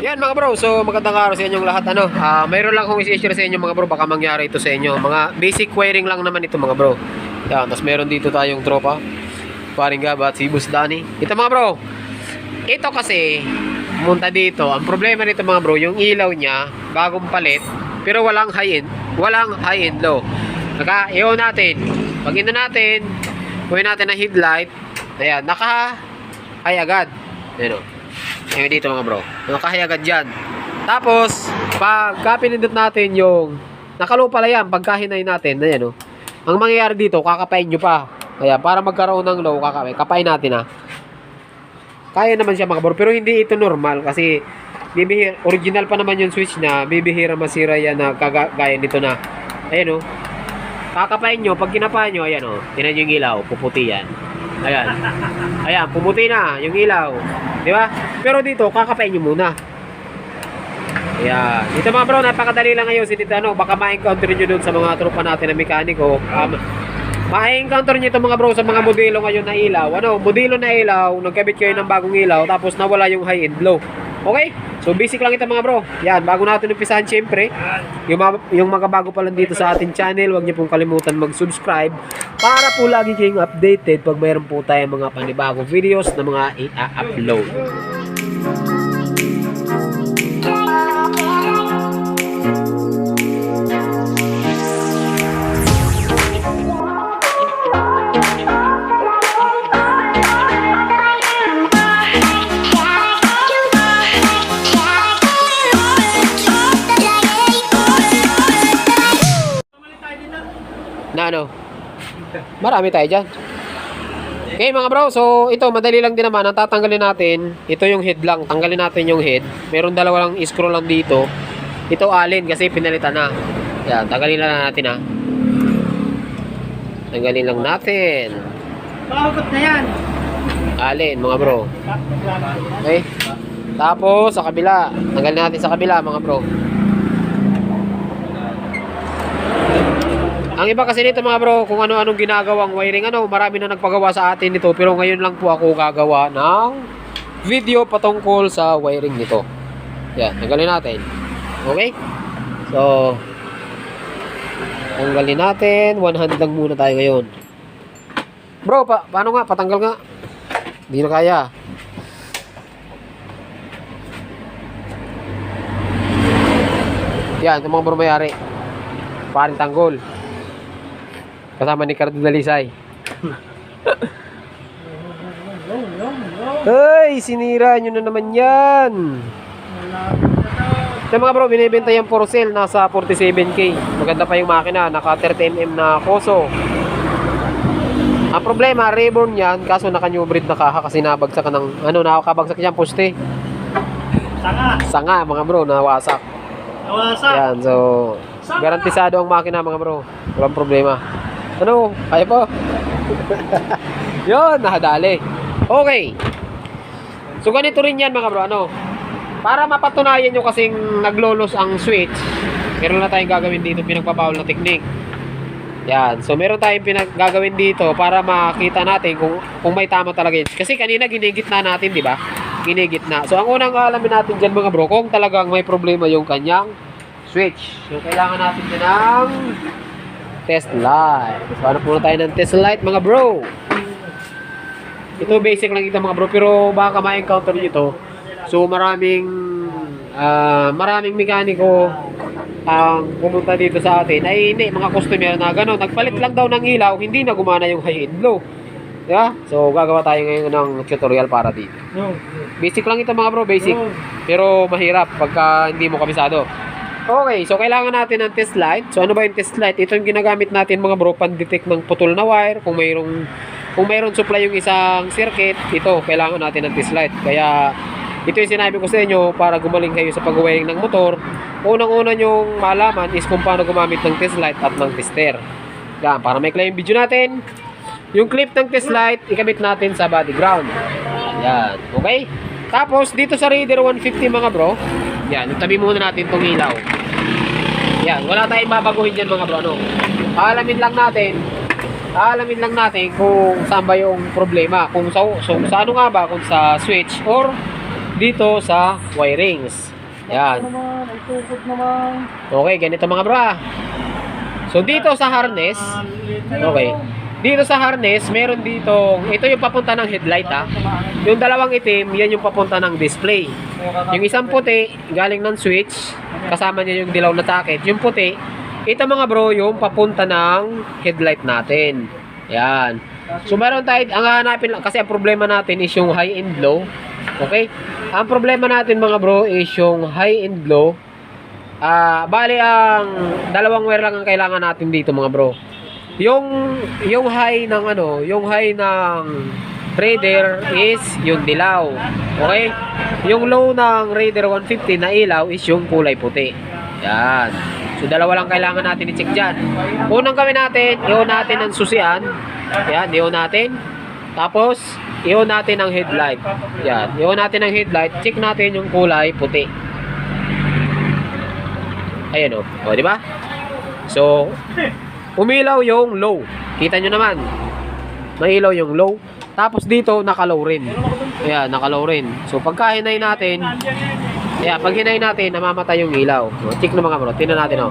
Yan mga bro, so magandang araw sa inyong lahat ano. Ah, mayroon lang akong i-share sa inyo mga bro, baka mangyari ito sa inyo. Mga basic wiring lang naman ito mga bro. Yan, tapos meron dito tayong tropa. Paring Gaba at si Bus Danny. Ito mga bro. Ito kasi munta dito. Ang problema nito mga bro, yung ilaw niya bagong palit pero walang high end, walang high end low. Naka iyo natin. Pag ino natin, kunin natin na headlight. Ayan, naka high agad. Ayan o. Ayan dito mga bro. Nakahay agad dyan. Tapos, pagka pinindot natin yung nakalo pala yan, pagkahinay natin, ayan o. Ang mangyayari dito, kakapain nyo pa. Kaya para magkaroon ng low, kakapay. Kapain natin ha. Kaya naman siya mga bro, pero hindi ito normal kasi bibihir, original pa naman yung switch na bibihira masira yan na kagaya nito na. Ayan o. Kakapain nyo, pag kinapain nyo, ayan o. Tinan yung ilaw, puputi yan. Ayan. Ayan, pumuti na yung ilaw. Di ba? Pero dito, kakapain nyo muna. Ayan. Dito mga bro, napakadali lang ngayon. Sinita, ano, baka ma-encounter nyo doon sa mga tropa natin na mekaniko. Um, ma-encounter nyo ito mga bro sa mga modelo ngayon na ilaw. Ano, modelo na ilaw, nagkabit kayo ng bagong ilaw, tapos nawala yung high and low. Okay? So basic lang ito mga bro. Yan, bago natin umpisahan syempre, yung, yung mga bago pa lang dito sa ating channel, huwag niyo pong kalimutan mag-subscribe para po lagi kayong updated pag mayroon po tayong mga panibagong videos na mga i-upload. Na ano? Marami tayo dyan. Okay mga bro, so ito madali lang din naman. Ang tatanggalin natin, ito yung head lang. Tanggalin natin yung head. Meron dalawa lang screw lang dito. Ito alin kasi pinalitan na. Yan, tanggalin lang natin ha. Tanggalin lang natin. Makahugot na yan. Alin mga bro. Okay. Tapos sa kabila. Tanggalin natin sa kabila mga bro. Ang iba kasi nito mga bro, kung ano-anong ginagawang wiring, ano, marami na nagpagawa sa atin nito. Pero ngayon lang po ako gagawa ng video patungkol sa wiring nito. Yan, tanggalin natin. Okay? So, tanggalin natin. One hand lang muna tayo ngayon. Bro, pa paano nga? Patanggal nga. Hindi na kaya. Yan, yung mga bro mayari. Paring tanggol. Kasama ni Cardo Dalisay. Ay, sinira nyo na naman yan. Ito mga bro, binibenta yung for sale, nasa 47k. Maganda pa yung makina, naka 30mm na koso. Ang problema, reborn yan, kaso naka-new breed na kaha kasi nabagsak ka ng, ano, nakakabagsak yan, poste. Sanga. Sanga, mga bro, nawasak. Nawasak. Yan, so, garantisado ang makina, mga bro. Walang problema. Ano, kaya po? Yun, nakadali. Okay. So, ganito rin yan, mga bro, ano, para mapatunayan nyo kasing naglolos ang switch, meron na tayong gagawin dito pinagpabawal na technique. Yan. So, meron tayong pinag gagawin dito para makita natin kung, kung may tama talaga yun. Kasi kanina ginigit na natin, di ba? Ginigit na. So, ang unang alamin natin dyan mga bro, kung talagang may problema yung kanyang switch. So, kailangan natin din ng test light. So, ano muna tayo ng test light mga bro? Ito basic lang ito mga bro, pero baka ma-encounter nyo ito. So, maraming ah, maraming mekaniko ang pumunta dito sa atin ay hindi, mga customer na gano'n. Nagpalit lang daw ng ilaw, hindi na gumana yung high and low. Yeah? So, gagawa tayo ngayon ng tutorial para dito. Basic lang ito mga bro, basic. Pero mahirap pagka hindi mo kabisado. Okay, so kailangan natin ng test light. So ano ba yung test light? Ito yung ginagamit natin mga bro pan-detect ng putol na wire. Kung mayroong kung mayroon supply yung isang circuit, ito kailangan natin ng test light. Kaya ito yung sinabi ko sa inyo para gumaling kayo sa pag-wiring ng motor. Unang-una nyong malaman is kung paano gumamit ng test light at ng tester. Yan, para may yung video natin. Yung clip ng test light, ikabit natin sa body ground. Yan, okay? Tapos, dito sa Raider 150 mga bro, yan, tabi muna natin itong ilaw. Yan, wala tayong babaguhin dyan mga bro, ano? Aalamin lang natin, aalamin lang natin kung saan ba yung problema. Kung sa, so, sa ano nga ba, kung sa switch or dito sa wirings. Yan. Okay, ganito mga bro. ah. So dito sa harness, okay. Dito sa harness, meron dito, ito yung papunta ng headlight ah. Yung dalawang itim, yan yung papunta ng display. Yung isang puti, galing ng switch, kasama niya yung dilaw na takip. Yung puti, ito mga bro, yung papunta ng headlight natin. Yan. So meron tayo, ang hahanapin kasi ang problema natin is yung high and low. Okay? Ang problema natin mga bro is yung high and low. Ah, bali ang dalawang wire lang ang kailangan natin dito mga bro. Yung yung high ng ano, yung high ng Raider is yung dilaw. Okay? Yung low ng Raider 150 na ilaw is yung kulay puti. Yan. So dalawa lang kailangan natin i-check diyan. Unang gawin natin, i-on natin ang susian. Yan, i-on natin. Tapos, i-on natin ang headlight. Yan, i-on natin ang headlight. Check natin yung kulay puti. Ayan o. O, di ba? So, umilaw yung low. Kita nyo naman. Mailaw yung low. Tapos dito, naka-low rin. Ayan, naka-low rin. So, pagka hinay natin, ayan, pag hinay natin, namamatay yung ilaw. O, check na mga bro. Tingnan natin o.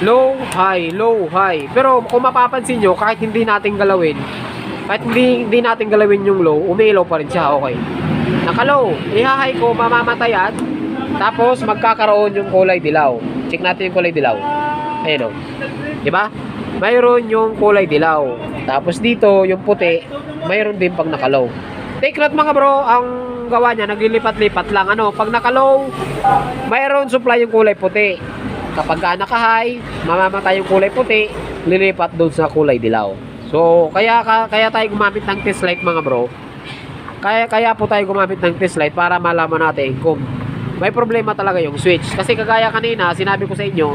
Low, high, low, high. Pero kung mapapansin nyo, kahit hindi natin galawin, kahit hindi, hindi natin galawin yung low, umiilaw pa rin siya. Okay. Naka-low. Ihahay ko, mamamatay yan. Tapos, magkakaroon yung kulay dilaw. Check natin yung kulay dilaw. Ayan o. Di ba? Mayroon yung kulay dilaw. Tapos dito, yung puti, mayroon din pag nakalow. Take note mga bro, ang gawa niya, naglilipat-lipat lang. Ano, pag nakalow, mayroon supply yung kulay puti. Kapag ka naka-high, mamamatay yung kulay puti, lilipat doon sa kulay dilaw. So, kaya ka- kaya tayo gumamit ng test light mga bro. Kaya kaya po tayo gumamit ng test light para malaman natin kung may problema talaga yung switch. Kasi kagaya kanina, sinabi ko sa inyo,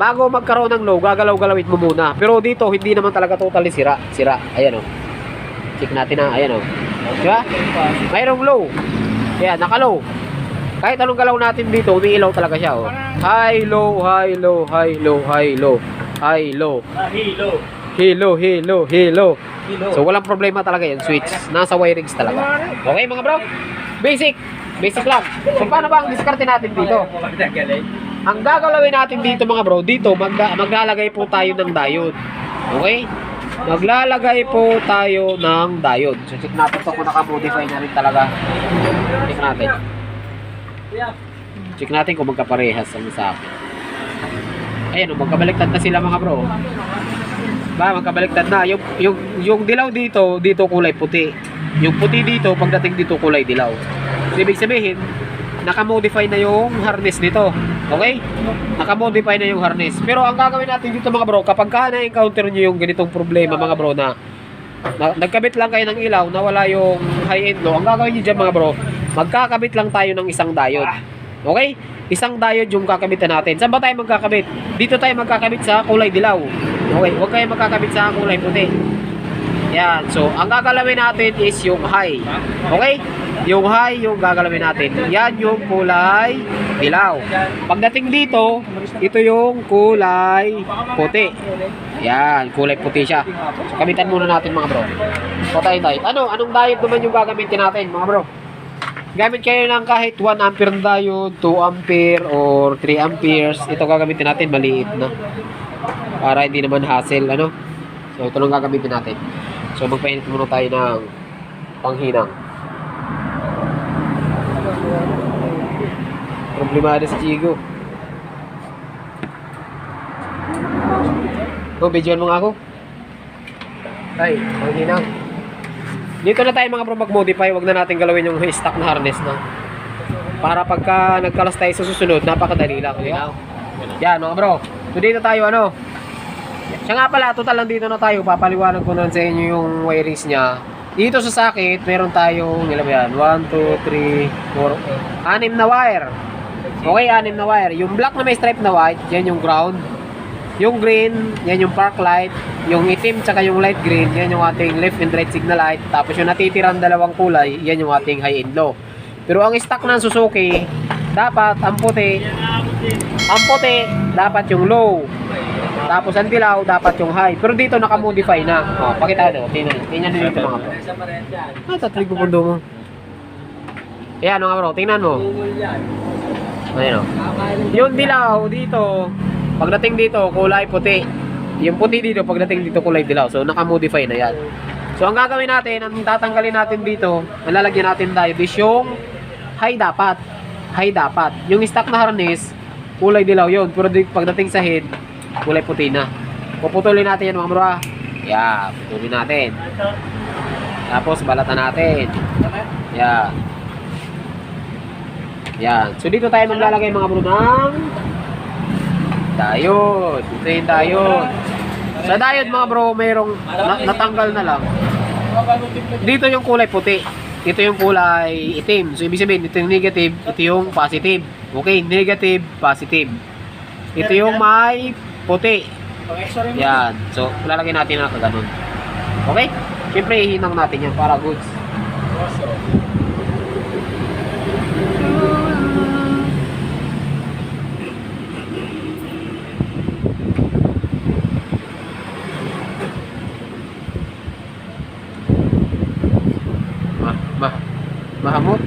bago magkaroon ng low, gagalaw-galawin mo muna. Pero dito, hindi naman talaga totally sira. Sira. Ayan o. Check natin na. Ayan o. Di ba? Mayroong low. Ayan, naka-low. Kahit anong galaw natin dito, umiilaw talaga siya. Oh. High, low, high, low, high, low, high, low, high, low. Hilo. Hilo, hilo, hilo. Hilo. So walang problema talaga yan, switch. Nasa wirings talaga. Okay mga bro? Basic. Basic lang. So paano ba ang diskarte natin dito? Ang gagalawin natin dito mga bro, dito magga- maglalagay po tayo ng diode. Okay? Maglalagay po tayo ng diode. So check natin to kung naka-modify na rin talaga. Check natin. Check natin kung magkaparehas ang sa akin. Ayan, oh, magkabaliktad na sila mga bro. Ba, magkabaliktad na. Yung, yung, yung dilaw dito, dito kulay puti. Yung puti dito, pagdating dito kulay dilaw. So, ibig sabihin, nakamodify na yung harness nito. Okay? Nakamodify na yung harness. Pero ang gagawin natin dito mga bro, kapag ka na-encounter nyo yung ganitong problema mga bro na, na nagkabit lang kayo ng ilaw, nawala yung high end low, ang gagawin nyo dyan mga bro, magkakabit lang tayo ng isang diode. Okay? Isang diode yung kakabitan natin. Saan ba tayo magkakabit? Dito tayo magkakabit sa kulay dilaw. Okay, huwag kayo magkakabit sa kulay puti. Yan. So, ang gagalawin natin is yung high. Okay? Yung high yung gagalawin natin. Yan yung kulay dilaw. Pagdating dito, ito yung kulay puti. Yan, kulay puti siya. So, kamitan muna natin mga bro. Patay tayo. Ano? Anong diode naman yung gagamitin natin mga bro? Gamit kayo ng kahit 1 ampere na diode, 2 ampere, or 3 amperes. Ito gagamitin natin, maliit na. Para hindi naman hassle, ano? So, ito lang gagamitin natin. So, magpainit muna tayo ng panghinang. Problemado si Chigo. Oh, videoan mo nga ako. Ay, panghinang. Dito na tayo mga bro mag-modify, wag na natin galawin yung stock na harness na. Para pagka nagkalas tayo sa susunod, napakadali lang. Di ba? Yan mga bro. So dito tayo ano. Siya nga pala, total lang dito na tayo. Papaliwanag ko na sa inyo yung wirings niya. Dito sa sakit, meron tayong, ilan ba yan? 1, 2, 3, 4, 6 na wire. Okay, 6 na wire. Yung black na may stripe na white, yan yung ground. Yung green, yan yung park light. Yung itim, tsaka yung light green, yan yung ating left and right signal light. Tapos yung natitirang dalawang kulay, yan yung ating high and low. Pero ang stock ng Suzuki, dapat ang puti, ang puti, dapat yung low. Tapos ang dilaw, dapat yung high. Pero dito naka-modify na. Oh, pakita nyo. Tingnan nyo. Tingnan nyo dito mga bro. Ah, tatlig ko pundo mo. Ayan mga bro, tingnan mo. Ayan o. Ng Yung dilaw dito, pagdating dito, kulay puti. Yung puti dito, pagdating dito, kulay dilaw. So, naka-modify na yan. So, ang gagawin natin, ang tatanggalin natin dito, ang lalagyan natin tayo, is yung high dapat. High dapat. Yung stock na harness, kulay dilaw yun. Pero pagdating sa head, kulay puti na. Puputulin natin yan mga bro. ah. Yeah, putulin natin. Tapos, balatan natin. Yan. Yan. So, dito tayo maglalagay mga bro ng diode. Ito yung diode. Sa diode mga bro, mayroong na- natanggal na lang. Dito yung kulay puti. Ito yung kulay itim. So, ibig sabihin, ito yung negative, ito yung positive. Okay, negative, positive. Ito yung may puti. Yan. So, lalagay natin na ganun. Okay? Siyempre, ihinang natin yan para goods. Ma, ma, mahamot.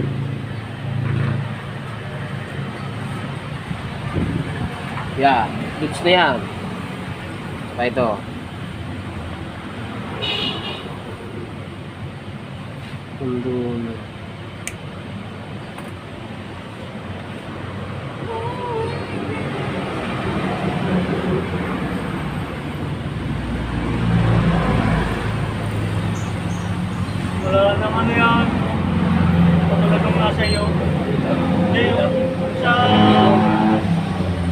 Yeah, goods na yan. Pa ito. Pundo na. Wala nang ano yan. Patulagang nasa iyo. Hindi, sa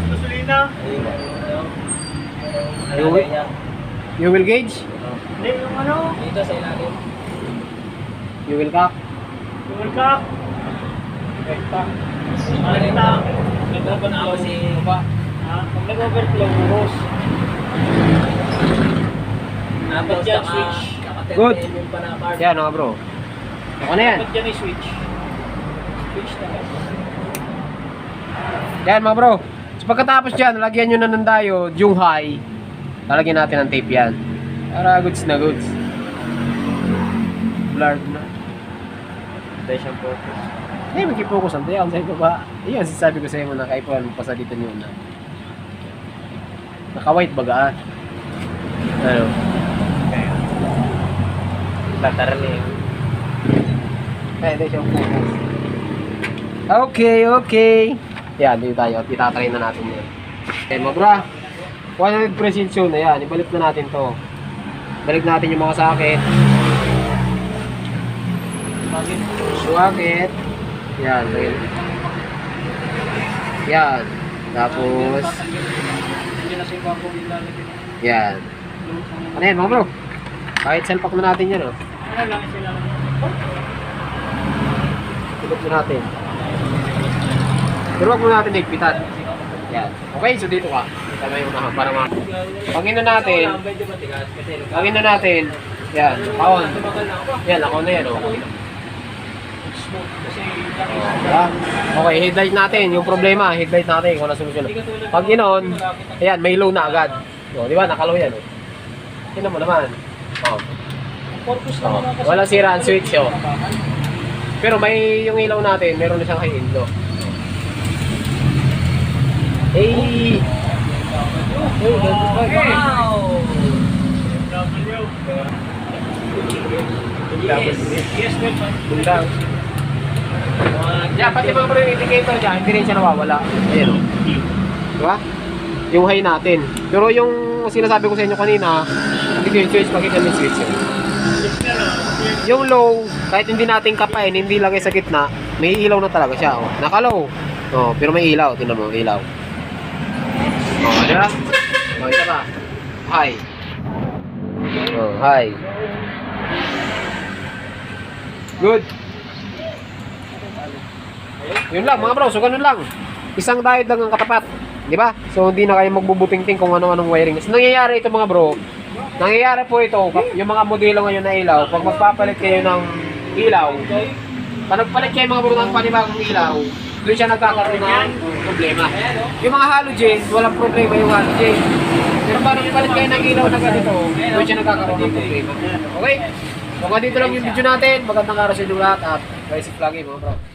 gasolina. You will, you will gauge? Hindi, yung ano, Dito sa ilalim. You will cock? fuel cap. Rekta. Rekta. Nagpo na ako si Kupa. Ha? Pag nag-overflow, hose. Dapat dyan, switch. Good. Yan mga bro. Ako na yan. Dapat dyan switch. Switch na. Yan mga bro. So pagkatapos dyan, lagyan nyo na ng diode, yung high. Lalagyan natin ng tape yan. Para goods na goods. Blurred na. Dahil siyang focus. Eh, mag-focus ang tayo. Sabi ko ba? Iyan, sinasabi ko sa iyo na kaipuan mo pasalitan yun na. Naka-white baga ah. Ano? Latar niya. Eh, di siya focus. Okay, okay. Yan, dito tayo. Itatry na natin yan. Okay, mga bro. 100% sure na yan. Ibalik na natin to. Balik natin yung mga sakit. Suwakit. Yan. Yan. Tapos, yan. Ano yan, mga bro? Kahit selpak na natin yan, oh. Tulog na natin. Wag mo natin higpitan. Yan. Okay, so dito ka. Yung unahan para ma... Pangino natin, pangino natin, yan, kaon. Yan, ako na yan, oh. Oh? Okay, headlight natin. Yung problema, headlight natin kung ano. Pag inon, ayan, may low na agad. O, di ba? Nakalow yan, oh. Mo naman. Oh. Oh. naman kasi. Wala sira ang switch, oh. Pero may yung ilaw natin, meron na siyang high end low. Wow! Yes, man. Bundang. Yeah, pati mga yung indicator dyan, hindi rin siya nawawala. Ayan o. Diba? Yung natin. Pero yung sinasabi ko sa inyo kanina, hindi ko yung switch, pakita yung switch yun. Yung low, kahit hindi natin kapain, hindi lagay sa gitna, may ilaw na talaga siya. Oh. Naka-low. Oh, pero may ilaw. Tingnan mo, ilaw. Oh, di ba? Oh. High. Oh, high. Good. Yun lang mga bro, so ganun lang. Isang diode lang ang katapat. Di ba? So hindi na kayo magbubuting-ting kung ano-anong wiring. So nangyayari ito mga bro, nangyayari po ito, yung mga modelo ngayon na ilaw, pag magpapalit kayo ng ilaw, pag nagpalit kayo mga bro ng panibagong ilaw, doon siya nagkakaroon ng problema. Yung mga halogen, walang problema yung halogen. Pero pag nagpalit kayo ng ilaw na ganito, doon siya nagkakaroon ng problema. Okay? So, dito lang yung video natin. Magandang araw sa inyo lahat at safe lagi mga bro.